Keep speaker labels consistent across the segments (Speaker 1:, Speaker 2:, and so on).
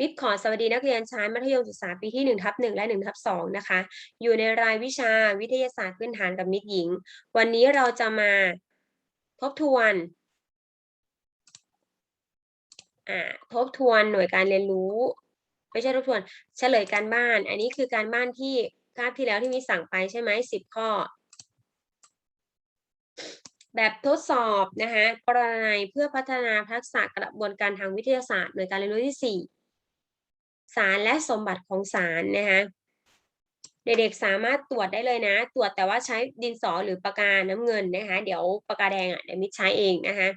Speaker 1: มิตรขอสวัสดีนักเรียนชั้นมัธยมศึกษาปีที่ 1 ทับ 1 และ1ทับ 2 นะคะ อยู่ในรายวิชาวิทยาศาสตร์พื้นฐานกับมิตรหญิง วันนี้เราจะมาทบทวนอ่าทบทวนหน่วยการเรียนรู้ ไม่ใช่ทบทวนเฉลยการบ้าน อันนี้คือการบ้านที่คาบที่แล้วที่มีสั่งไปใช่ไหมสิบข้อ แบบทดสอบนะคะกรณีเพื่อพัฒนาทักษะกระบวนการทางวิทยาศาสตร์หน่วยการเรียนรู้ที่สี่ สารและสมบัติของสารนะคะเด็กๆสามารถตรวจได้เลยนะ ตรวจแต่ว่าใช้ดินสอหรือปากกาน้ำเงินนะคะ เดี๋ยวปากกาแดงอะเดี๋ยวมิดใช้เองนะคะ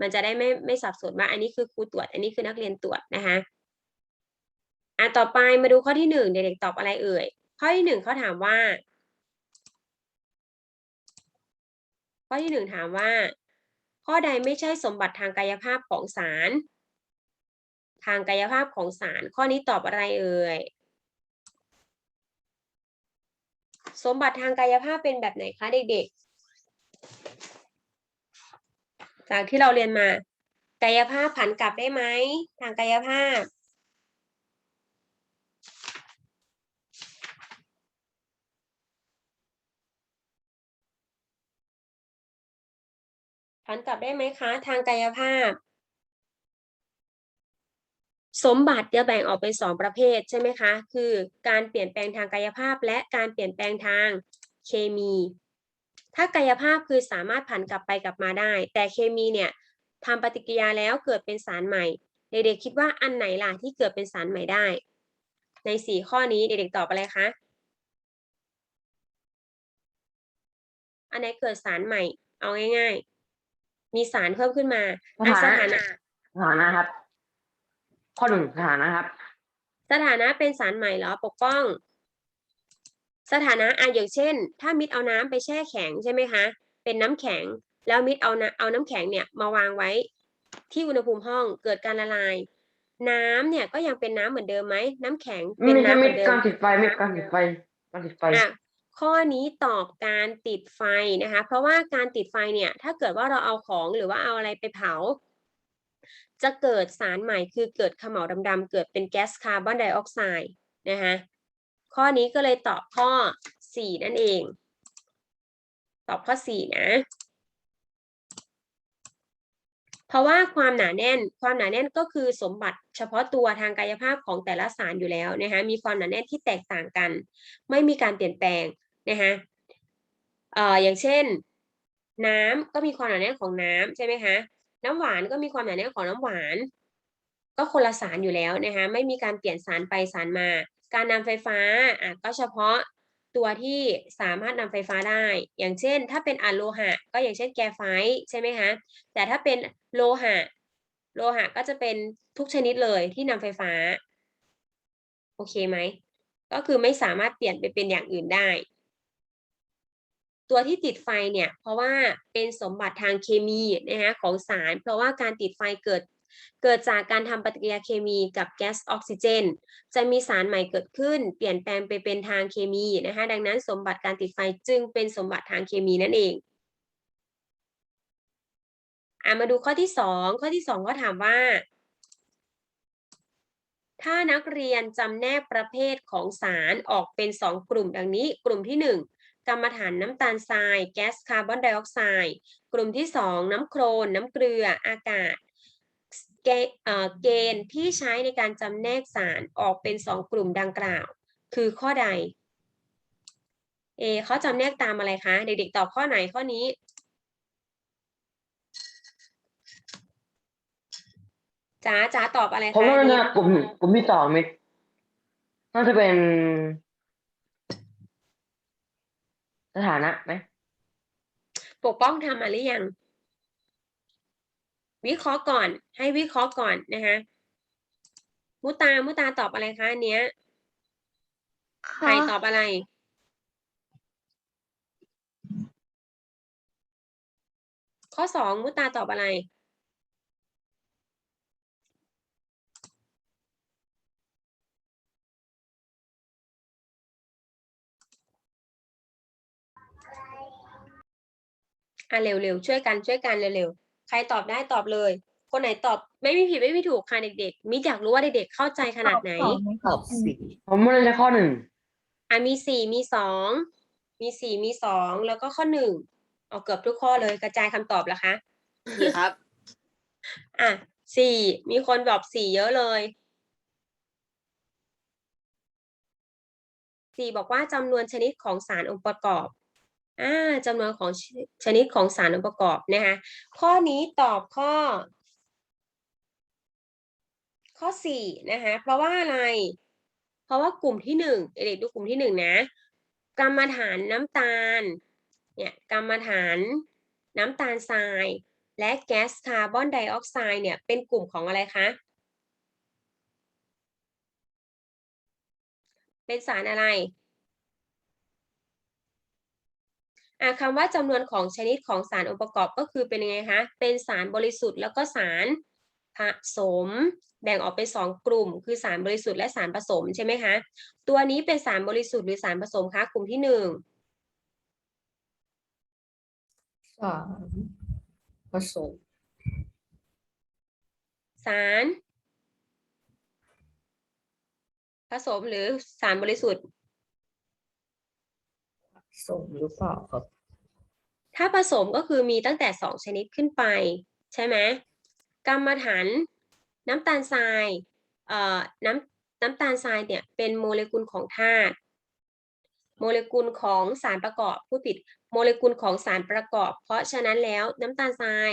Speaker 1: มันจะได้ไม่ไม่สับสนว่าอันนี้คือครูตรวจ อันนี้คือนักเรียนตรวจนะคะอะต่อไปมาดูข้อที่หนึ่งเด็กๆตอบอะไรเอ่ย ข้อที่หนึ่งเขาถามว่า ข้อที่หนึ่งถามว่า ข้อใดไม่ใช่สมบัติทางกายภาพของสาร ทางกายภาพของสาร ข้อนี้ตอบอะไรเอ่ย สมบัติทางกายภาพเป็นแบบไหนคะเด็กๆ จากที่เราเรียนมา กายภาพผันกลับได้ไหม ทางกายภาพ ผันกลับได้ไหมคะ ทางกายภาพ สมบัติจะแบ่งออกเป็นสองประเภทใช่ไหมคะ คือการเปลี่ยนแปลงทางกายภาพ และการเปลี่ยนแปลงทางเคมี ถ้ากายภาพคือสามารถผันกลับไปกลับมาได้ แต่เคมีเนี่ยทำปฏิกิริยาแล้วเกิดเป็นสารใหม่ เด็กๆคิดว่าอันไหนล่ะที่เกิดเป็นสารใหม่ได้ ในสี่ข้อนี้เด็กๆตอบอะไรคะ อันไหนเกิดสารใหม่ เอาง่าย ๆ มีสารเพิ่มขึ้นมาอะ
Speaker 2: ส
Speaker 1: ส
Speaker 2: ถา
Speaker 1: ถา
Speaker 2: นะ
Speaker 1: นะ
Speaker 2: สถานะครับ ข้อหนึ่งสถานะครับ
Speaker 1: สถานะเป็นสารใหม่เหรอปกป้อง สถานะอะอย่างเช่น ถ้ามิดเอาน้ำไปแช่แข็งใช่ไหมคะ เป็นน้ำแข็ง แล้วมิดเอาน้ำเอาน้ำแข็งเนี่ยมาวางไว้ ที่อุณหภูมิห้องเกิดการละลาย น้ำเนี่ยก็ยังเป็นน้ำเหมือนเดิมไหมน้ำแข็ง
Speaker 2: ไม่
Speaker 1: เป็น
Speaker 2: ใช่
Speaker 1: น้ำเห
Speaker 2: มิ
Speaker 1: มื
Speaker 2: ด
Speaker 1: อนเดิ
Speaker 2: กามรติดไฟมิดการติดไฟการติดไฟ
Speaker 1: อะข้อนี้ตอบการติดไฟนะคะ เพราะว่าการติดไฟเนี่ย ถ้าเกิดว่าเราเอาของหรือว่าเอาอะไรไปเผา จะเกิดสารใหม่คือเกิดขม่าวดำๆเกิดเป็นแก๊สคาร์บอนไดออกไซด์นะคะข้อนี้ก็เลยตอบข้อ 4 นั่นเอง ตอบข้อ 4 นะ เพราะว่าความหนาแน่นความหนาแน่นก็คือสมบัติเฉพาะตัวทางกายภาพของแต่ละสารอยู่แล้วนะคะมีความหนาแน่นที่แตกต่างกัน ไม่มีการเปลี่ยนแปลงนะคะเอ่ออย่างเช่น น้ำก็มีความหนาแน่นของน้ำใช่ไหมคะ น้ำหวานก็มีความหนาแน่นของน้ำหวาน ก็คนละสารอยู่แล้วนะคะไม่มีการเปลี่ยนสารไปสารมา การนำไฟฟ้าอะก็เฉพาะตัวที่สามารถนำไฟฟ้าได้ อย่างเช่น ถ้าเป็นอะโลหะ ก็อย่างเช่นแกไฟใช่ไหมคะแต่ถ้าเป็นโลหะ โลหะก็จะเป็นทุกชนิดเลยที่นำไฟฟ้า โอเคไหมก็คือไม่สามารถเปลี่ยนไปเป็นอย่างอื่นได้ ตัวที่ติดไฟเนี่ยเพราะว่าเป็นสมบัติทางเคมีนะคะของสาร เพราะว่าการติดไฟเกิดเกิดจากการทำปฏิกิริยาเคมีกับแก๊สออกซิเจน จะมีสารใหม่เกิดขึ้น เปลี่ยนแปลงไปเป็นทางเคมีนะคะดังนั้นสมบัติการติดไฟจึงเป็นสมบัติทางเคมีนั่นเองอะมาดูข้อที่สองข้อที่สองก็ถามว่า ถ้านักเรียนจำแนกประเภทของสารออกเป็นสองกลุ่มดังนี้ กลุ่มที่หนึ่ง กรรมฐานน้ำตาลทราย แก๊สคาร์บอนไดออกไซด์กลุ่มที่สองน้ำโครน น้ำเกลืออากาศเกเเกณฑ์ที่ใช้ในการจำแนกสารออกเป็นสองกลุ่มดังกล่าว คือข้อใดเอเขาจำแนกตามอะไรคะ เด็กๆตอบข้อไหนข้อนี้ จ๋าจ๋าตอบอะไร
Speaker 2: ผม
Speaker 1: คะ
Speaker 2: ว่า
Speaker 1: น่า
Speaker 2: กลุ่มกลุ่มที่สองมิน่าจะเป็น สถานะไหม
Speaker 1: ปกป้องทำมาหรือยัง วิเคราะห์ก่อน ให้วิเคราะห์ก่อนนะคะมุตามุตาตอบอะไรคะอันเนี้ยใครตอบอะไร ข้อสองมุตาตอบอะไร อะเร็วๆช่วยกันช่วยกันเร็วๆใครตอบได้ตอบเลย คนไหนตอบไม่มีผิดไม่มีถูกค่ะเด็กๆมิอยากรู้ว่าเด็กๆเข้าใจขนาดไหน
Speaker 3: ตอบสี่
Speaker 2: ผมไม่ได้ใช้ข้อหนึ่ง
Speaker 1: อะมีสี่มีสองมีสี่มีสองแล้วก็ข้อหนึ่งเอาเกือบทุกข้อเลยกระจายคำตอบแล้วคะ
Speaker 3: สี่ครับ
Speaker 1: อะสี่มีคนบอกสี่เยอะเลยสี่บอกว่าจำนวนชนิดของสารองค์ประกอบอ่า จำนวนของชนิดของสารองค์ประกอบนะคะข้อนี้ตอบข้อ ข้อสี่นะคะเพราะว่าอะไร เพราะว่ากลุ่มที่หนึ่งเด็กดูกลุ่มที่หนึ่งนะกรรมฐานน้ำตาลเนี่ยกรรมฐานน้ำตาลทราย และแก๊สคาร์บอนไดออกไซด์เนี่ยเป็นกลุ่มของอะไรคะเป็นสารอะไรอะ คำว่าจำนวนของชนิดของสารองค์ประกอบก็คือเป็นยังไงคะ เป็นสารบริสุทธิ์แล้วก็สารผสม แบ่งออกเป็นสองกลุ่ม คือสารบริสุทธิ์และสารผสมใช่ไหมคะ ตัวนี้เป็นสารบริสุทธิ์หรือสารผสมคะกลุ่มที่หนึ่ง
Speaker 3: สามผสม
Speaker 1: สาร ผสมหรือสารบริสุทธิ์
Speaker 3: ผ สมหรือเปล่าครับ
Speaker 1: ถ้าผสมก็คือมีตั้งแต่สองชนิดขึ้นไป ใช่ไหมกรรมฐานน้ำตาลทรายเอ่อน้ำน้ำตาลทรายเนี่ยเป็นโมเลกุลของธาตุโมเลกุลของสารประกอบผู้ผิดโมเลกุลของสารประกอบ เพราะฉะนั้นแล้วน้ำตาลทราย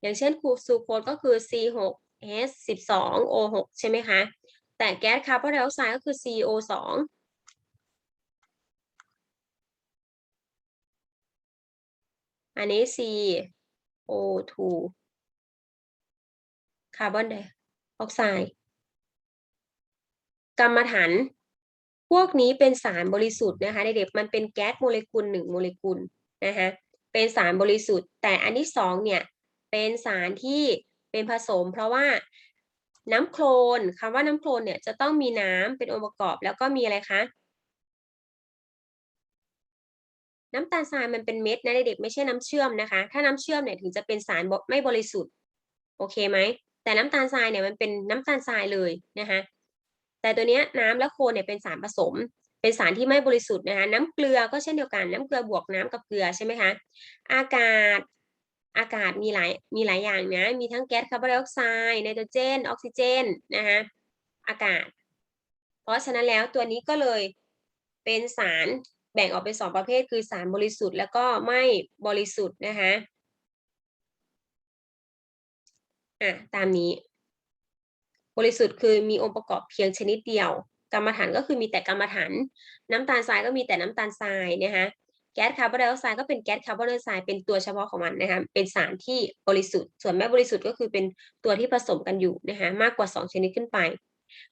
Speaker 1: อย่างเช่นคูซูโคสก็คือ C6H12O6 ใช่ไหมคะ แต่แก๊สคาร์บอนไดออกไซด์ก็คือ CO2 อันนี้ CO2 คาร์บอนไดออกไซด์กรรมฐานพวกนี้เป็นสารบริสุทธิ์นะคะเด็กๆมันเป็นแก๊สโมเลกุลหนึ่งโมเลกุลนะคะเป็นสารบริสุทธิ์ แต่อันที่สองเนี่ยเป็นสารที่เป็นผสม เพราะว่าน้ำโคลนคำว่าน้ำโคลนเนี่ยจะต้องมีน้ำเป็นองค์ประกอบ แล้วก็มีอะไรคะ น้ำตาลทรายมันเป็นเม็ดนะเด็กๆไม่ใช่น้ำเชื่อมนะคะ ถ้าน้ำเชื่อมเนี่ยถึงจะเป็นสารไม่บริสุทธิ์ โอเคไหม แต่น้ำตาลทรายเนี่ยมันเป็นน้ำตาลทรายเลยนะคะ แต่ตัวเนี้ยน้ำและโคลนเนี่ยเป็นสารผสม เป็นสารที่ไม่บริสุทธิ์นะคะ น้ำเกลือก็เช่นเดียวกัน น้ำเกลือบวกน้ำกับเกลือใช่ไหมคะ อากาศ อากาศมีหลาย มีหลายอย่างนะ มีทั้งแก๊สคาร์บอนไดออกไซด์ ไนโตรเจน ออกซิเจนนะคะ อากาศ เพราะฉะนั้นแล้วตัวนี้ก็เลยเป็นสาร แบ่งออกเป็นสองประเภทคือสารบริสุทธิ์แล้วก็ไม่บริสุทธิ์นะคะอะตามนี้ บริสุทธิ์คือมีองค์ประกอบเพียงชนิดเดียว กรรมฐานก็คือมีแต่กรรมฐาน น้ำตาลทรายก็มีแต่น้ำตาลทรายนะคะแก๊สคาร์บอนไดออกไซด์ก็เป็นแก๊สคาร์บอนไดออกไซด์เป็นตัวเฉพาะของมันนะคะเป็นสารที่บริสุทธิ์ ส่วนไม่บริสุทธิ์ก็คือเป็นตัวที่ผสมกันอยู่นะคะมากกว่า 2 ชนิดขึ้นไป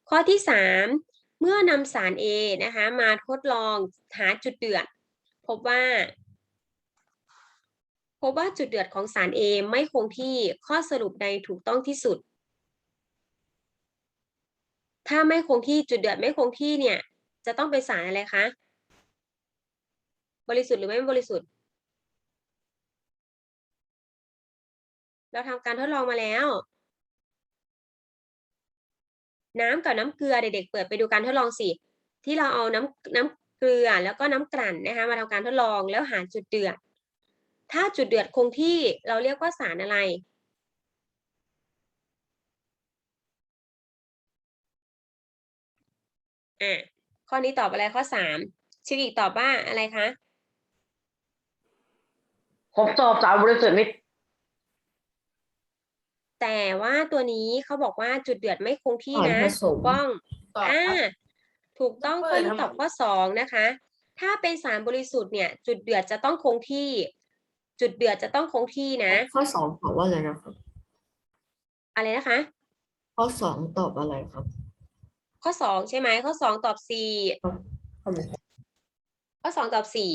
Speaker 1: ข้อที่ 3 เมื่อนำสาร A นะคะมาทดลองหาจุดเดือด พบว่า พบว่าจุดเดือดของสาร A ไม่คงที่ข้อสรุปใดถูกต้องที่สุด ถ้าไม่คงที่จุดเดือดไม่คงที่เนี่ย จะต้องเป็นสารอะไรคะ บริสุทธิ์หรือไม่บริสุทธิ์ เราทำการทดลองมาแล้ว น้ำกับน้ำเกลือเด็กๆเปิดไปดูการทดลองสิที่เราเอาน้ำน้ำเกลือแล้วก็น้ำกลั่นนะคะมาทำการทดลองแล้วหาจุดเดือด ถ้าจุดเดือดคงที่เราเรียกว่าสารอะไร อะข้อนี้ตอบอะไรข้อสามชิคอีกตอบว่าอะไรคะ
Speaker 2: ผมตอบสารบริสุทธิ์มิตร
Speaker 1: แต่ว่าตัวนี้เขาบอกว่าจุดเดือดไม่คงที่
Speaker 3: สาร
Speaker 1: นะ
Speaker 3: ผส
Speaker 1: ถู
Speaker 3: ม
Speaker 1: กต้อง
Speaker 3: ตอบ
Speaker 1: อ่า
Speaker 3: ครับ
Speaker 1: ถูกต้องข้อนี้
Speaker 3: เปิดทำไม
Speaker 1: ตอบข้อสองนะคะ ถ้าเป็นสารบริสุทธิ์เนี่ย จุดเดือดจะต้องคงที่ จุดเดือดจะต้องคงที่นะ
Speaker 3: ข้อสองตอบว่าอะไรนะครับ
Speaker 1: อะไรนะคะ
Speaker 3: ข้อสองตอบอะไรครับ
Speaker 1: ข้อสองใช่ไหมข้อสองตอบสี่
Speaker 3: ข้อไหน
Speaker 1: ข้อสองตอบสี่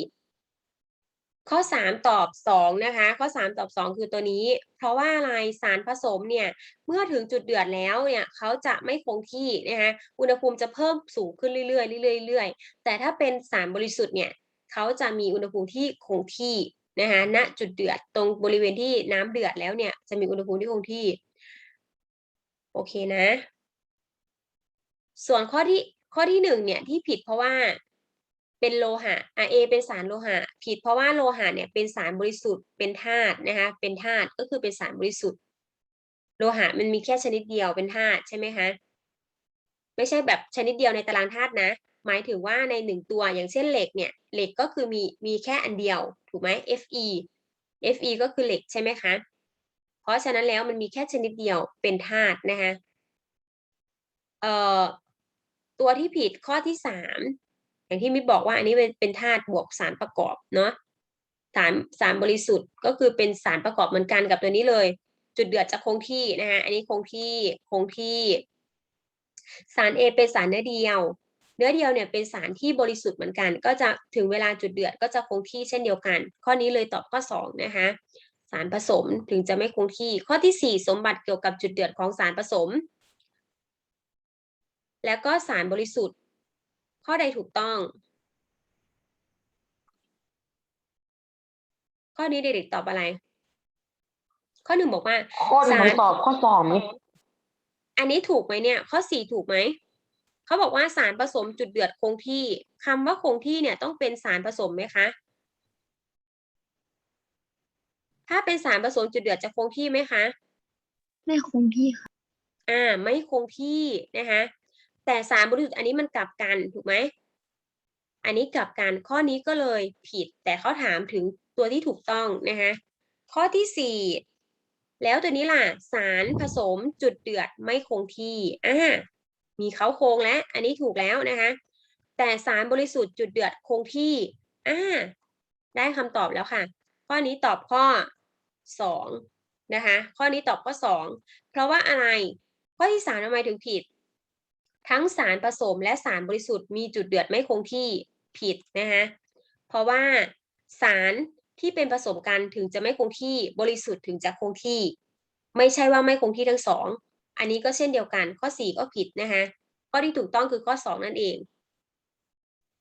Speaker 1: ข้อสามตอบสองนะคะ ข้อสามตอบสองคือตัวนี้ เพราะว่าอะไรสารผสมเนี่ย เมื่อถึงจุดเดือดแล้วเนี่ยเขาจะไม่คงที่นะคะ อุณหภูมิจะเพิ่มสูงขึ้นเรื่อยๆเรื่อยๆเรื่อยๆแต่ถ้าเป็นสารบริสุทธิ์เนี่ยเขาจะมีอุณหภูมิที่คงที่นะคะ ณ จุดเดือดตรงบริเวณที่น้ำเดือดแล้วเนี่ยจะมีอุณหภูมิที่คงที่ โอเคนะ ส่วนข้อที่ข้อที่หนึ่งเนี่ยที่ผิดเพราะว่า เป็นโลหะอะ A เป็นสารโลหะ ผิดเพราะว่าโลหะเนี่ยเป็นสารบริสุทธิ์เป็นธาตุนะคะเป็นธาตุก็คือเป็นสารบริสุทธิ์ โลหะมันมีแค่ชนิดเดียวเป็นธาตุใช่ไหมคะไม่ใช่แบบชนิดเดียวในตารางธาตุนะ หมายถึงว่าในหนึ่งตัวอย่างเช่นเหล็กเนี่ยเหล็กก็คือมีมีแค่อันเดียวถูกไหม Fe Fe ก็คือเหล็กใช่ไหมคะเพราะฉะนั้นแล้วมันมีแค่ชนิดเดียวเป็นธาตุนะคะเอ่อตัวที่ผิดข้อที่สาม อย่างที่มิบอกว่าอันนี้เป็นธาตุบวกสารประกอบเนาะสารสารบริสุทธิ์ก็คือเป็นสารประกอบเหมือนกันกับตัวนี้เลย จุดเดือดจะคงที่นะคะอันนี้คงที่คงที่ สาร A เป็นสารเนื้อเดียว เนื้อเดียวเนี่ยเป็นสารที่บริสุทธิ์เหมือนกัน ก็จะถึงเวลาจุดเดือดก็จะคงที่เช่นเดียวกัน ข้อนี้เลยตอบข้อสองนะคะสารผสมถึงจะไม่คงที่ ข้อที่สี่สมบัติเกี่ยวกับจุดเดือดของสารผสม แล้วก็สารบริสุทธิ์ ข้อใดถูกต้อง ข้อนี้เด็กๆตอบอะไร ข้อหนึ่งบอกว่า
Speaker 2: ข้อหนึ่งผมตอบข้อสองไหม
Speaker 1: อันนี้ถูกไหมเนี่ย ข้อสี่ถูกไหมเขาบอกว่าสารผสมจุดเดือดคงที่คำว่าคงที่เนี่ยต้องเป็นสารผสมไหมคะถ้าเป็นสารผสมจุดเดือดจะคงที่ไหมคะ
Speaker 3: ไม่คงที่ค่ะ
Speaker 1: อ่า ไม่คงที่นะคะ แต่สารบริสุทธิ์อันนี้มันกลับกันถูกไหมอันนี้กลับกันข้อนี้ก็เลยผิด แต่เขาถามถึงตัวที่ถูกต้องนะคะข้อที่สี่แล้วตัวนี้ล่ะ สารผสมจุดเดือดไม่คงที่อ่ามีเขาโครงแล้ว อันนี้ถูกแล้วนะคะแต่สารบริสุทธิ์จุดเดือดคงที่อ่าได้คำตอบแล้วค่ะ ข้อนี้ตอบข้อสองนะคะ ข้อนี้ตอบข้อสองเพราะว่าอะไร ข้อที่สามทำไมถึงผิด ทั้งสารผสมและสารบริสุทธิ์มีจุดเดือดไม่คงที่ผิดนะคะเพราะว่าสารที่เป็นผสมกันถึงจะไม่คงที่บริสุทธิ์ถึงจะคงที่ ไม่ใช่ว่าไม่คงที่ทั้งสองอันนี้ก็เช่นเดียวกันข้อสี่ก็ผิดนะคะข้อที่ถูกต้องคือข้อสองนั่นเอง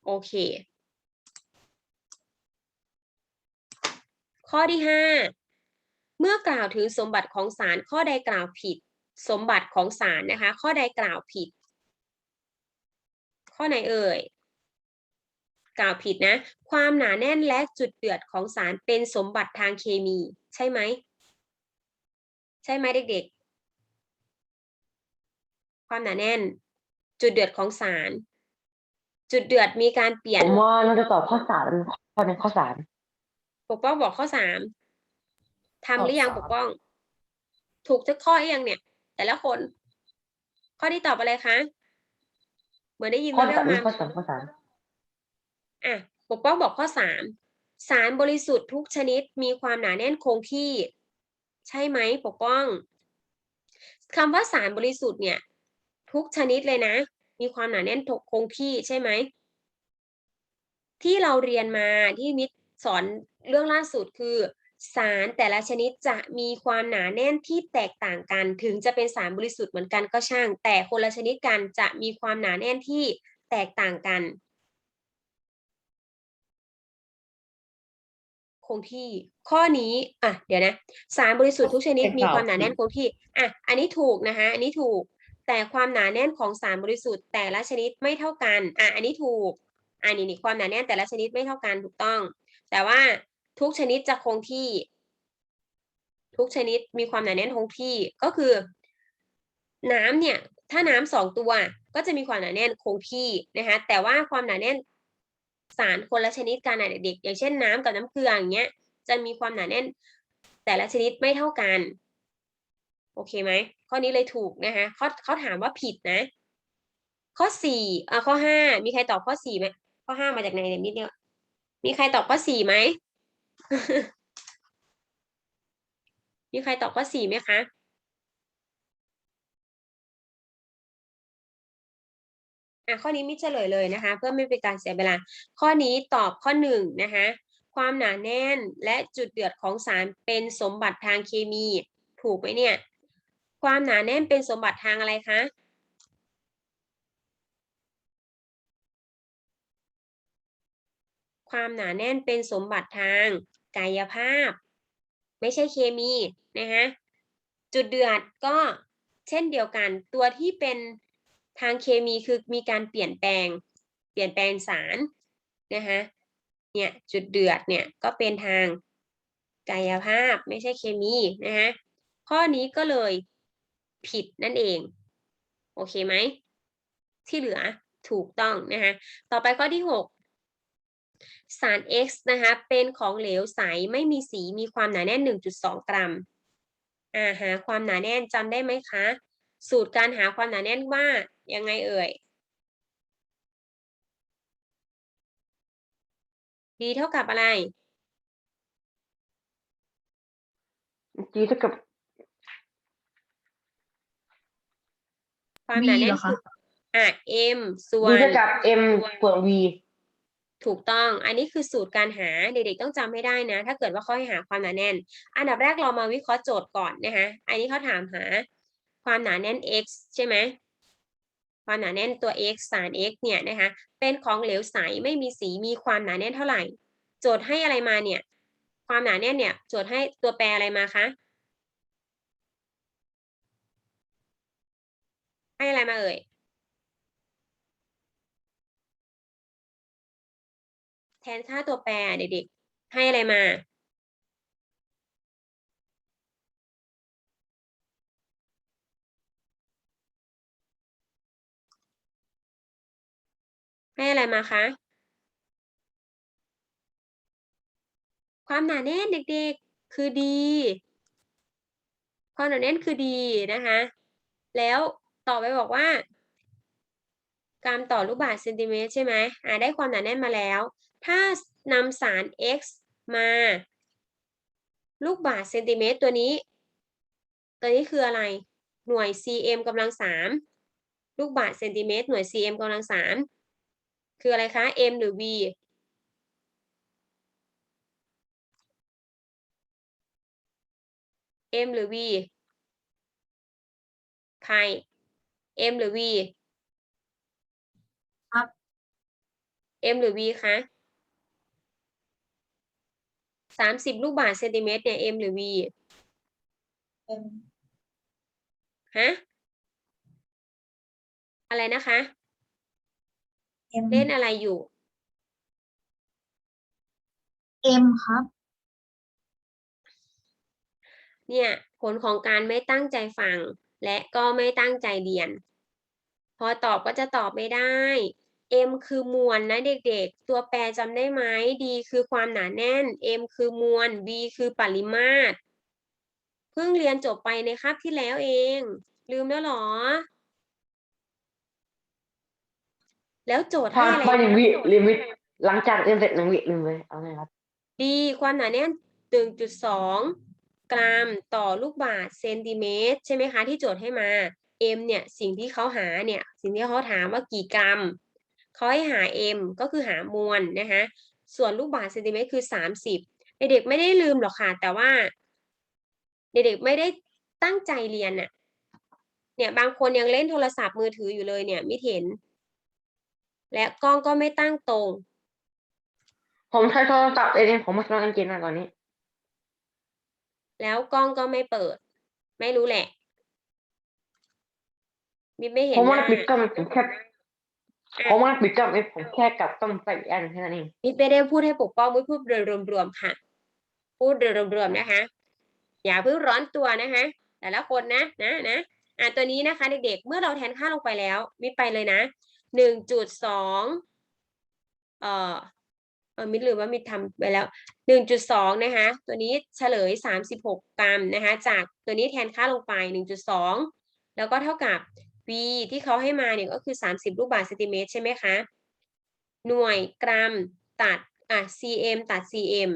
Speaker 1: โอเค ข้อที่ห้าเมื่อกล่าวถึงสมบัติของสารข้อใดกล่าวผิด สมบัติของสารนะคะ ข้อใดกล่าวผิด ข้อไหนเอ่ยกล่าวผิดนะ ความหนาแน่นและจุดเดือดของสารเป็นสมบัติทางเคมี ใช่ไหม ใช่ไหมเด็กๆ ความหนาแน่น จุดเดือดของสาร จุดเดือดมีการเปลี่ย
Speaker 2: ผ
Speaker 1: น
Speaker 2: มว่าเราจะตอบข้อสามข้อในข้อสาม
Speaker 1: ปกป้องบอกข้อสามทำหรือยัง
Speaker 3: ข้อสาม
Speaker 1: ปกป้อง ถูกทุกข้อหรือยังเนี่ย แต่ละคน ข้อที่ตอบอะไรคะ เหมือนได้ยิน
Speaker 2: ข้อ
Speaker 1: เรื่
Speaker 2: สา
Speaker 1: อ
Speaker 2: ม
Speaker 1: งมา
Speaker 2: ข้อสามข้อสาม
Speaker 1: อะปกป้องบอกข้อสามสารบริสุทธิ์ทุกชนิดมีความหนาแน่นคงที่ ใช่ไหมปกป้องคำว่าสารบริสุทธิ์เนี่ย ทุกชนิดเลยนะ มีความหนาแน่นคงที่ใช่ไหมที่เราเรียนมาที่มิตรสอนเรื่องล่าสุดคือ สารแต่ละชนิดจะมีความหนาแน่นที่แตกต่างกัน ถึงจะเป็นสารบริสุทธิ์เหมือนกันก็ช่าง แต่คนละชนิดกันจะมีความหนาแน่นที่แตกต่างกัน คงที่ข้อนี้อะเดี๋ยวนะ สารบริสุทธิ์ทุกชนิดมีความหนาแน่นคงที่อะอันนี้ถูกนะคะอันนี้ถูก แต่ความหนาแน่นของสารบริสุทธิ์แต่ละชนิดไม่เท่ากันอะอันนี้ถูกอันนี้นี่ความหนาแน่นแต่ละชนิดไม่เท่ากันถูกต้อง แต่ว่า ทุกชนิดจะคงที่ ทุกชนิดมีความหนาแน่นคงที่ก็คือ น้ำเนี่ย ถ้าน้ำสองตัวก็จะมีความหนาแน่นคงที่นะคะแต่ว่าความหนาแน่นสารคนละชนิดกันเด็กๆอย่างเช่นน้ำกับน้ำเกลืออย่างเงี้ย จะมีความหนาแน่น แต่ละชนิดไม่เท่ากัน โอเคไหมข้อนี้เลยถูกนะคะเขาเขาถามว่าผิดนะ ข้อสี่อ่าข้อห้ามีใครตอบข้อสี่ไหมข้อห้ามาจากไหนเนี่ยนิดเดียวมีใครตอบข้อสี่ไหม มีใครตอบข้อสี่ไหมคะอะข้อนี้มิเฉลยเลยนะคะ เพื่อไม่เป็นการเสียเวลา ข้อนี้ตอบข้อหนึ่งนะคะความหนาแน่นและจุดเดือดของสารเป็นสมบัติทางเคมี ถูกไหมเนี่ย ความหนาแน่นเป็นสมบัติทางอะไรคะความหนาแน่นเป็นสมบัติทาง กายภาพ ไม่ใช่เคมีนะคะจุดเดือดก็เช่นเดียวกัน ตัวที่เป็นทางเคมีคือมีการเปลี่ยนแปลง เปลี่ยนแปลงสารนะคะเนี่ยจุดเดือดเนี่ยก็เป็นทางกายภาพไม่ใช่เคมีนะคะข้อนี้ก็เลยผิดนั่นเอง โอเคไหม ที่เหลือถูกต้องนะคะต่อไปข้อที่ 6 สาร X นะคะเป็นของเหลวใสไม่มีสีมีความหนาแน่น 1.2 กรัมอ่าหาความหนาแน่นจำได้ไหมคะ สูตรการหาความหนาแน่นว่ายังไงเอ่ย d เท่ากับอะไร
Speaker 2: จีเท่ากับ
Speaker 1: ความหนาแน่น
Speaker 3: เหรอคะ
Speaker 1: คืออะ m ส่ว
Speaker 2: จี
Speaker 1: น
Speaker 2: เท่ากับ m ส่วน v
Speaker 1: ถูกต้อง อันนี้คือสูตรการหาเด็กๆต้องจำให้ได้นะ ถ้าเกิดว่าเขาให้หาความหนาแน่น อันดับแรกเรามาวิเคราะห์โจทย์ก่อนนะคะ อันนี้เขาถามหาความหนาแน่น x ใช่ไหมความหนาแน่นตัว x สาร x เนี่ยนะคะ เป็นของเหลวใสไม่มีสีมีความหนาแน่นเท่าไหร่ โจทย์ให้อะไรมาเนี่ย ความหนาแน่นเนี่ย โจทย์ให้ตัวแปรอะไรมาคะให้อะไรมาเอ่ย นค่าตัวแปรเด็กๆ ให้อะไรมา ให้อะไรมาคะ ความหนาแน่นเด็กๆ คือดี ความหนาแน่นคือดีนะคะ แล้วต่อไปบอกว่า การต่อลูกบาศก์เซนติเมตรใช่ไหมอ่าได้ความหนาแน่นมาแล้ว ถ้านำสาร x มา ลูกบาศก์เซนติเมตรตัวนี้ ตัวนี้คืออะไร หน่วย cm กำลังสามลูกบาศก์เซนติเมตรหน่วย cm กำลังสามคืออะไรคะ m หรือ v m หรือ v ใคร m หรือ v
Speaker 3: ครับ
Speaker 1: m หรือ v คะ สามสิบลูกบาศก์เซนติเมตรเนี่ย m หรือ v ฮะ อะไรนะคะ
Speaker 3: M
Speaker 1: เล่นอะไรอยู่
Speaker 3: M ครับ
Speaker 1: เนี่ย ผลของการไม่ตั้งใจฟัง และก็ไม่ตั้งใจเรียน พอตอบก็จะตอบไม่ได้ M คือมวลนะเด็กๆ ตัวแปรจำได้ไหม D คือความหนาแน่น M คือมวล V คือปริมาตร เพิ่งเรียนจบไปในคาบที่แล้วเอง ลืมแล้วเหรอ แล้วโจทย์
Speaker 2: พอ
Speaker 1: ให้อะไร
Speaker 2: พอหนึ่ง
Speaker 1: นะ
Speaker 2: วิลิมิตหลังจากเรียนเสร็จหนึ่งวิลืมเลยเอาไงครับ
Speaker 1: ดีความหนาแน่น1.2กรัมต่อลูกบาศก์เซนติเมตร ใช่ไหมคะที่โจทย์ให้มา m เนี่ยสิ่งที่เขาหาเนี่ยสิ่งที่เขาถามว่ากี่กรัม เขาให้หา m ก็คือหามวลนะคะส่วนลูกบาศก์เซนติเมตรคือ 30 เด็กๆไม่ได้ลืมหรอกค่ะ แต่ว่า เด็กๆไม่ได้ตั้งใจเรียนน่ะเนี่ยบางคนยังเล่นโทรศัพท์มือถืออยู่เลยเนี่ยมิเห็น และกล้องก็ไม่ตั้งตรง
Speaker 2: ผมใช้โทรศัพท์เองผมมาสมัครอังกฤษมาตอนนี้
Speaker 1: แล้วกล้องก็ไม่เปิด ไม่รู้แหละมินไม่เห็น
Speaker 2: ผม
Speaker 1: ห
Speaker 2: ว่า
Speaker 1: น้า
Speaker 2: ปิดกล้องผมแค่ ผมว่าปิดกล้องเองผมแค่กลับต้องใส่อันแค่นั้นเอง
Speaker 1: มินไม่ได้พูดให้ปกป้องมินพูดโดยรวมๆค่ะ พูดโดยรวมๆนะคะ อย่าเพิ่งร้อนตัวนะคะ แต่ละคนนะนะนะอะตัวนี้นะคะเด็กๆ เมื่อเราแทนค่าลงไปแล้วมินไปเลยนะหนึ่งจุดสองเอ่อเออมินลืมว่ามินทำไปแล้วหนึ่งจุดสองนะคะ ตัวนี้เฉลยสามสิบหกกรัมนะคะ จากตัวนี้แทนค่าลงไปหนึ่งจุดสองแล้วก็เท่ากับ v ที่เขาให้มาเนี่ยก็คือสามสิบลูกบาศก์เซนติเมตรใช่ไหมคะ หน่วยกรัมตัดอะ cm ตัด cm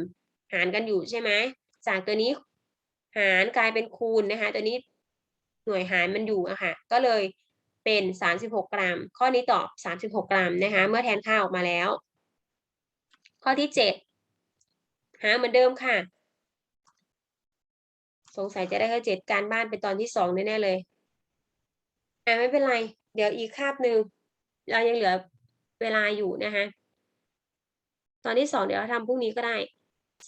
Speaker 1: หารกันอยู่ใช่ไหม จากตัวนี้หารกลายเป็นคูณนะคะ ตัวนี้หน่วยหารมันอยู่อะค่ะ ก็เลยเป็น 36 กรัม ข้อนี้ตอบ 36 กรัมนะคะ เมื่อแทนค่าออกมาแล้ว ข้อที่ 7 หาเหมือนเดิมค่ะ สงสัยจะได้แค่เจ็ดการบ้านเป็นตอนที่สองแน่ๆเลย อะไม่เป็นไร เดี๋ยวอีกคาบหนึ่งเรายังเหลือเวลาอยู่นะคะตอนที่สองเดี๋ยวเราทำพรุ่งนี้ก็ได้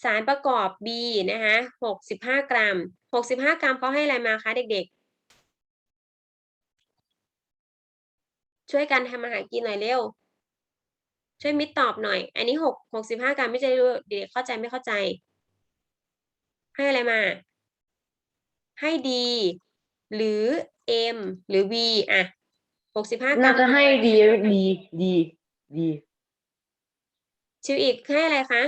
Speaker 1: สารประกอบ B นะคะหกสิบห้ากรัมหกสิบห้ากรัมเขาให้อะไรมาคะเด็ก ๆ ช่วยกันทำอาหารกินหน่อยเร็ว ช่วยมิดตอบหน่อย อันนี้หกหกสิบห้ากรัมไม่ใช่รู้เด็กๆเข้าใจไม่เข้าใจ ให้อะไรมา ให้ D หรือ M หรือ V อะหกสิบห้ากรั
Speaker 2: น่ามจะให้ดีดีดีดี
Speaker 1: ชิวอีกให้อะไรคะ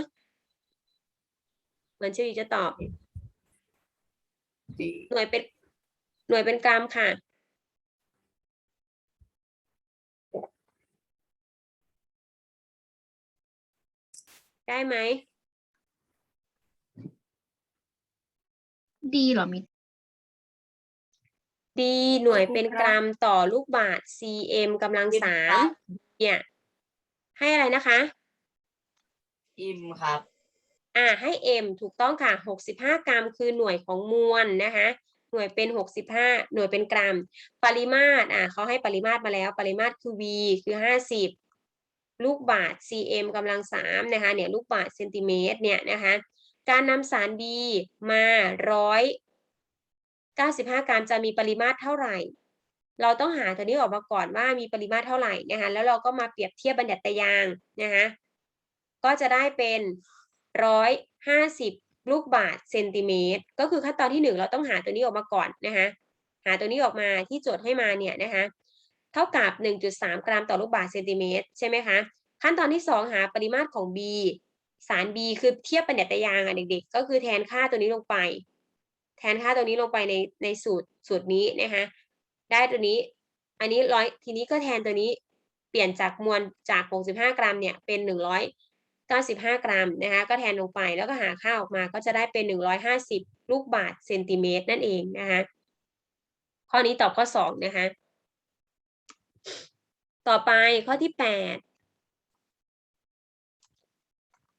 Speaker 1: เหมือนชิวอีกจะตอบ
Speaker 3: ดี
Speaker 1: หน่วยเป็นหน่วยเป็นกรัมค่ะ ได้ไหม
Speaker 3: ดีเหรอมิ
Speaker 1: ดีหน่วยเป็นกรัมต่อลูกบาศก์ cm กำลังสามเนี่ยให้อะไรนะคะ
Speaker 4: อิมครับ
Speaker 1: อ่าให้ m ถูกต้องค่ะ 65 กรัมคือหน่วยของมวลนะคะ หน่วยเป็น 65 หน่วยเป็นกรัม ปริมาตรอ่าเขาให้ปริมาตรมาแล้ว ปริมาตรคือ v คือ 50 ลูกบาศก์ cm กำลังสามนะคะเนี่ยลูกบาศก์เซนติเมตรเนี่ยนะคะการนำสาร B มาร้อย เก้าสิบห้ากรัมจะมีปริมาตรเท่าไหร่ เราต้องหาตัวนี้ออกมาก่อนว่ามีปริมาตรเท่าไหร่นะคะแล้วเราก็มาเปรียบเทียบบัญญัติยางนะคะก็จะได้เป็นร้อยห้าสิบลูกบาศก์เซนติเมตรก็คือขั้นตอนที่หนึ่งเราต้องหาตัวนี้ออกมาก่อนนะคะหาตัวนี้ออกมาที่โจทย์ให้มาเนี่ยนะคะเท่ากับ 1.3 กรัมต่อลูกบาศก์เซนติเมตรใช่ไหมคะขั้นตอนที่สองหาปริมาตรของ B สาร B คือเทียบบัญญัติยางอะเด็กๆ ก็คือแทนค่าตัวนี้ลงไป แทนค่าตัวนี้ลงไปในในสูตรสูตรนี้นะคะได้ตัวนี้ อันนี้ร้อยทีนี้ก็แทนตัวนี้เปลี่ยนจากมวลจาก 65 กรัมเนี่ยเป็น 195 กรัมนะคะก็แทนลงไปแล้วก็หาค่าออกมาก็จะได้เป็น 150 ลูกบาศก์เซนติเมตรนั่นเองนะคะข้อนี้ตอบข้อ2นะคะต่อไปข้อที่ 8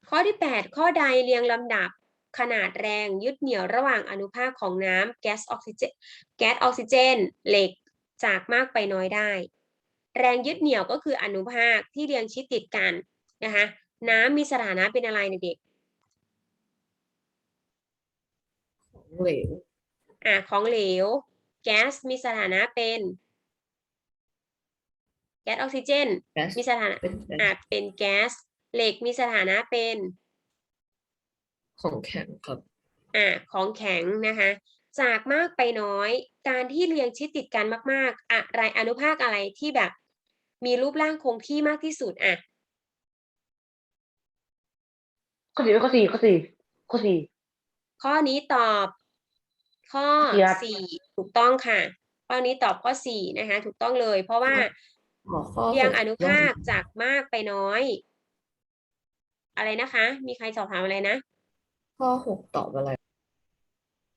Speaker 1: ข้อที่ 8 ข้อใดเรียงลำดับ ขนาดแรงยึดเหนี่ยวระหว่างอนุภาคของน้ำแก๊สออกซิเจนแก๊สออกซิเจน เหล็กจากมากไปน้อยได้ แรงยึดเหนี่ยวก็คืออนุภาคที่เรียงชิดติดกันนะคะน้ำมีสถานะเป็นอะไรเด็ก
Speaker 3: ของเหลว
Speaker 1: ๆอะของเหลว แก๊สมีสถานะเป็น แก๊สออกซิเจน
Speaker 3: แก๊ส
Speaker 1: มีสถานะ
Speaker 3: เป็นแก๊
Speaker 1: อะ
Speaker 3: ส
Speaker 1: เป็นแก๊สเหล็กมีสถานะเป็น
Speaker 3: ของแข็งครับ
Speaker 1: อ่าของแข็งนะคะจากมากไปน้อย การที่เรียงชิดติดกันมาก ๆ อะไรอนุภาคอะไรที่แบบ มีรูปร่างคงที่มากที่สุดอะ
Speaker 2: ข้อสี่ข้อสี่ข้อสี่ข้อสี่
Speaker 1: ข้อนี้ตอบ ข้อ
Speaker 2: ครับ
Speaker 1: สี่ถูกต้องค่ะ ข้อนี้ตอบข้อสี่นะคะ ถูกต้องเลย เพราะว่า
Speaker 3: ขอข้อ
Speaker 1: เรียง
Speaker 3: หก
Speaker 1: อนุภาคจากมากไปน้อย อะไรนะคะ มีใครสอบถามอะไรนะ
Speaker 3: ข้อหกตอบอะไร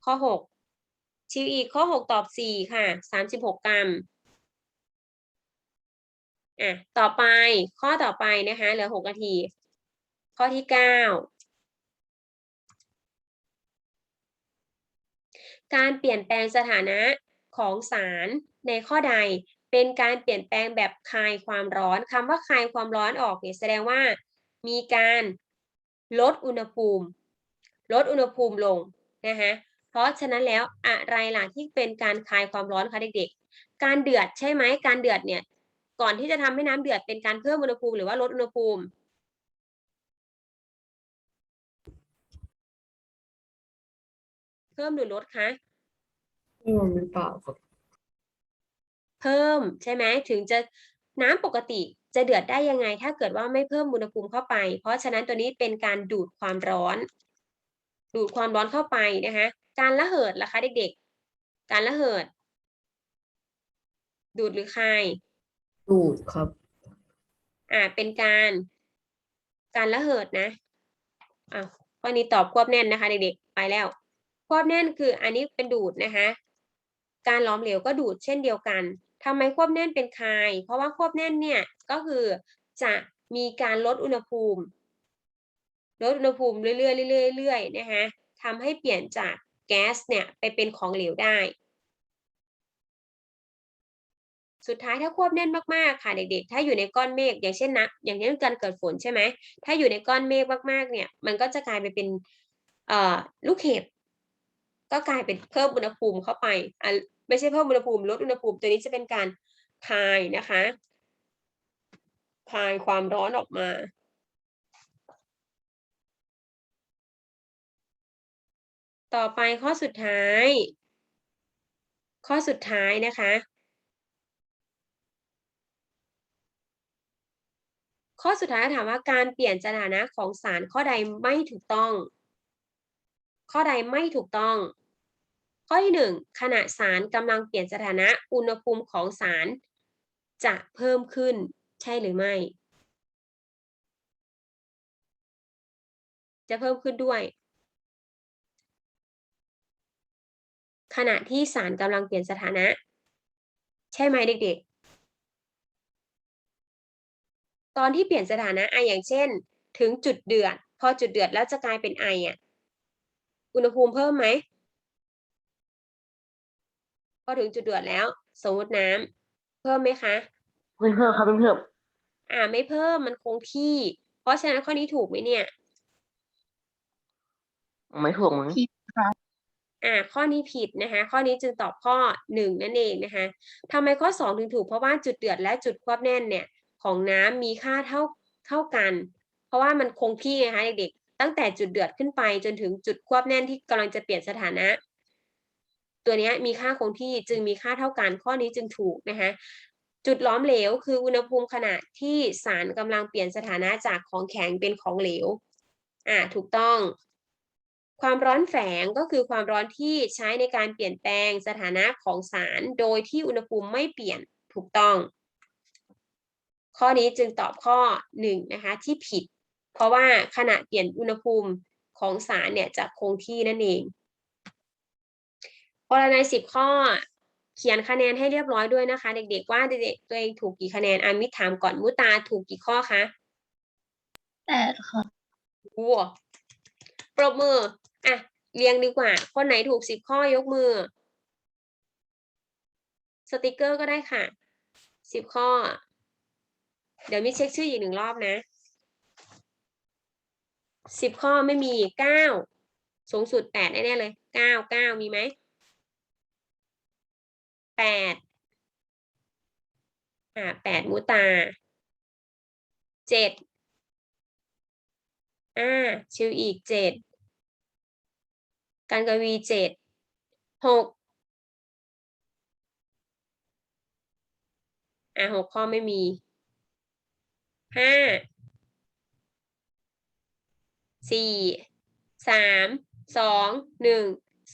Speaker 1: ข้อหกชิวอีกข้อหกตอบสี่ค่ะสามสิบหกกรัมอะต่อไปข้อต่อไปนะคะเหลือหกนาที ข้อที่เก้าการเปลี่ยนแปลงสถานะของสารในข้อใดเป็นการเปลี่ยนแปลงแบบคลายความร้อนคำว่าคลายความร้อนออกเนี่ยแสดงว่ามีการลดอุณหภูมิ ลดอุณหภูมิลงนะคะเพราะฉะนั้นแล้วอะไรล่ะที่เป็นการคลายความร้อนคะเด็กๆ การเดือดใช่ไหมการเดือดเนี่ย ก่อนที่จะทำให้น้ำเดือดเป็นการเพิ่มอุณหภูมิหรือว่าลดอุณหภูมิเพิ่มหรือลดคะ
Speaker 3: ไม่มันไม่เปล่าครับ
Speaker 1: เพิ่มใช่ไหมถึงจะน้ำปกติจะเดือดได้ยังไง ถ้าเกิดว่าไม่เพิ่มอุณหภูมิเข้าไป เพราะฉะนั้นตัวนี้เป็นการดูดความร้อน ดูดความร้อนเข้าไปนะคะการระเหิดล่ะคะ เด็กๆ การระเหิด ดูดหรือคาย
Speaker 3: ดูดครับ
Speaker 1: อ่าเป็นการ การระเหิดนะอะข้อนี้ตอบควบแน่นนะคะ เด็กๆไปแล้ว ควบแน่นคืออันนี้เป็นดูดนะคะ การหล้อมเหลวก็ดูดเช่นเดียวกันทำไมควบแน่นเป็นคาย เพราะว่าควบแน่นเนี่ยก็คือจะมีการลดอุณหภูมิ ลดอุณหภูมิเรื่อยๆเรื่อยๆเรื่อยๆนะคะทำให้เปลี่ยนจากแก๊สเนี่ยไปเป็นของเหลวได้ สุดท้ายถ้าควบแน่นมากๆค่ะเด็กๆ ถ้าอยู่ในก้อนเมฆอย่างเช่นนะอย่างเช่นการเกิดฝนใช่ไหมถ้าอยู่ในก้อนเมฆมากๆเนี่ยมันก็จะกลายไปเป็นลูกเห็บก็กลายเป็นเพิ่มอุณหภูมิเข้าไปไม่ใช่เพิ่มอุณหภูมิลดอุณหภูมิตัวนี้จะเป็นการคายนะคะคายความร้อนออกมา ต่อไปข้อสุดท้าย ข้อสุดท้ายนะคะ ข้อสุดท้ายถามว่าการเปลี่ยนสถานะของสารข้อใดไม่ถูกต้อง ข้อใดไม่ถูกต้อง ข้อที่หนึ่งขณะสารกำลังเปลี่ยนสถานะอุณหภูมิของสาร จะเพิ่มขึ้นใช่หรือไม่ จะเพิ่มขึ้นด้วย ขณะที่สารกำลังเปลี่ยนสถานะ ใช่ไหมเด็กๆ ตอนที่เปลี่ยนสถานะอะอย่างเช่น ถึงจุดเดือด พอจุดเดือดแล้วจะกลายเป็นไออะอุณหภูมิเพิ่มไหมพอถึงจุดเดือดแล้ว สมมติน้ำเพิ่มไหมคะ
Speaker 2: เพิ่มเพิ่มครับเพิ่มเพิ่ม
Speaker 1: อ่าไม่เพิ่มมันคงที่ เพราะฉะนั้นข้อนี้ถูกไหมเนี่ย
Speaker 2: ไม่ถูกมั้ง
Speaker 1: อ่าข้อนี้ผิดนะคะ ข้อนี้จึงตอบข้อหนึ่งนั่นเองนะคะทำไมข้อสองถึงถูกเพราะว่าจุดเดือดและจุดควบแน่นเนี่ยของน้ำมีค่าเท่าเท่ากัน เพราะว่ามันคงที่ไงคะเด็กๆตั้งแต่จุดเดือดขึ้นไปจนถึงจุดควบแน่นที่กำลังจะเปลี่ยนสถานะ ตัวนี้มีค่าคงที่จึงมีค่าเท่ากัน ข้อนี้จึงถูกนะคะจุดล้อมเหลวคืออุณหภูมิขณะที่สารกำลังเปลี่ยนสถานะจากของแข็งเป็นของเหลวอ่าถูกต้อง ความร้อนแฝงก็คือความร้อนที่ใช้ในการเปลี่ยนแปลงสถานะของสาร โดยที่อุณหภูมิไม่เปลี่ยนถูกต้อง ข้อนี้จึงตอบข้อหนึ่งนะคะที่ผิด เพราะว่าขณะเปลี่ยนอุณหภูมิของสารเนี่ยจะคงที่นั่นเองพอในสิบข้อเขียนคะแนนให้เรียบร้อยด้วยนะคะ เด็กๆว่าเด็กๆตัวเองถูกกี่คะแนนอามิถามก่อนมุตาถูกกี่ข้อคะ
Speaker 3: แปดค่ะ
Speaker 1: วัวปรบมือ อะเรียงดีกว่า คนไหนถูกสิบข้อยกมือ สติกเกอร์ก็ได้ค่ะสิบข้อ เดี๋ยวมิเช็คชื่ออีกหนึ่งรอบนะสิบข้อไม่มีเก้าสูงสุดแปดแน่ๆเลยเก้าเก้ามีไหมแปดอ่าแปดมุตาเจ็ดอ่าชิวอีกเจ็ด การกวีเจ็ดหกอ่าหกข้อไม่มีห้าสี่สามสองหนึ่ง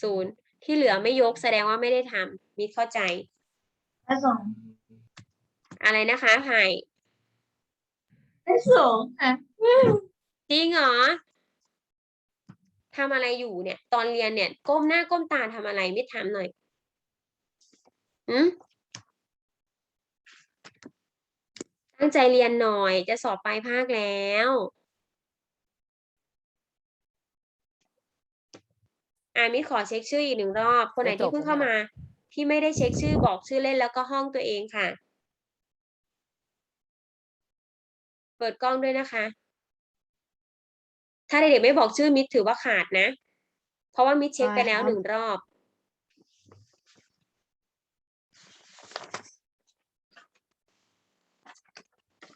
Speaker 1: ศูนย์ที่เหลือไม่ยกแสดงว่าไม่ได้ทำมิตรเข้าใจ
Speaker 3: ได้สอง
Speaker 1: อะไรนะคะไผ่
Speaker 3: ได้สองค่ะ
Speaker 1: จริงเหรอ ทำอะไรอยู่เนี่ย ตอนเรียนเนี่ย ก้มหน้าก้มตาทำอะไรไม่ทำหน่อยอืมตั้งใจเรียนหน่อยจะสอบปลายภาคแล้วอ่ามิตรขอเช็คชื่ออีกหนึ่งรอบ คนไหนที่เพิ่งเข้ามา ที่ไม่ได้เช็คชื่อบอกชื่อเล่นแล้วก็ห้องตัวเองค่ะ เปิดกล้องด้วยนะคะ ถ้าเด็กๆไม่บอกชื่อมิตรถือว่าขาดนะ เพราะว่ามิตรเช็คไปแล้วหนึ่งรอบ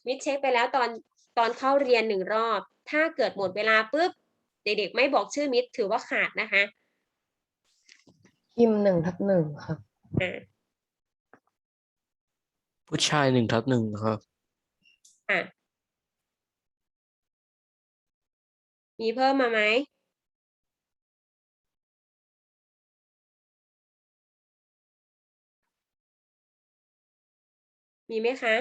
Speaker 1: มิตรเช็คไปแล้วตอนตอนเข้าเรียนหนึ่งรอบ ถ้าเกิดหมดเวลาปุ๊บ เด็กๆไม่บอกชื่อมิตรถือว่าขาดนะคะ
Speaker 3: พิมพ์หนึ่งทับหนึ่งครับ
Speaker 1: อ่า
Speaker 5: ผู้ชายหนึ่งทับหนึ่งครับ
Speaker 1: อะ มีเพิ่มมาไหมมีไหมคะ